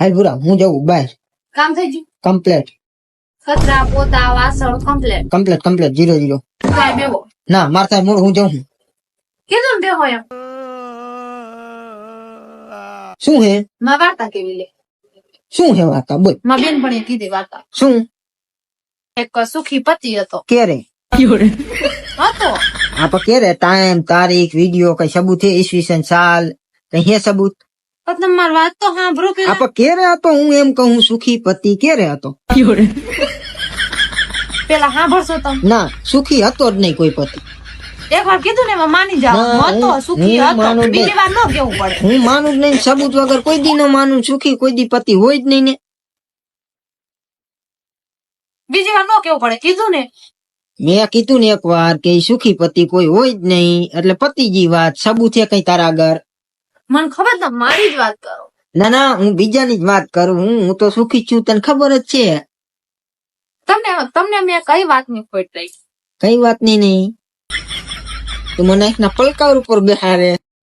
હાલ ભૂરા હું જવું બહાર કામ થઈ ગયું? કમ્પ્લેટ કચરા પોતા વાસણ complete complete complete zero zero કાંઈ બેહો. ના મારતા મૂળ હું જાઉં છું. કીધું ને બેહો એમ. શું હે? માં વાર્તા કેવી લે? શું હે વાર્તા? બોલ. માં બેનપણીએ કીધી વાર્તા. શું? એક સુખી પતિ હતો. ક્યારે? હતો. આ પણ ક્યારે? ટાઈમ તારીખ વીડિયો કઈ સબૂત હે ઈસવીસન સાલ કઈ હે સબૂત? પણ મારી વાત તો સાંભળો આ પેલા. પણ ક્યારે હતો? હું એમ કહું સુખી પતિ ક્યારે હતો? પેલા સાંભળશો તમે. ના સુખી હતો જ નહીં કોઈ પતિ. એક વાર કીધું ને એમાં માની જાઓ. હતો સુખી હતો. માનું બીજી વાર ન કેવું પડે. હું માનું જ નહીં સબૂત વગર કોઈ દી ન માનું. સુખી કોઈ દી પતિ હોય જ નહીં ને. બીજી વાર ન કેવું પડે. કીધું ને. મેં કીધું ને એક વાર કે સુખી પતિ કોઈ હોય જ નહીં. એટલે પતિજી વાત સબૂત છે કઈ તારા આગળ? મને ખબર તો મારી જ વાત કરો. ના ના હું બીજાની જ વાત કરું. હું હું તો સુખી છું તને ખબર જ છે. તમને તમને મેં કઈ વાતની ખોટ રહી કઈ વાત નહીં? નહીં તું મને એકના પલકાર ઉપર બેહારે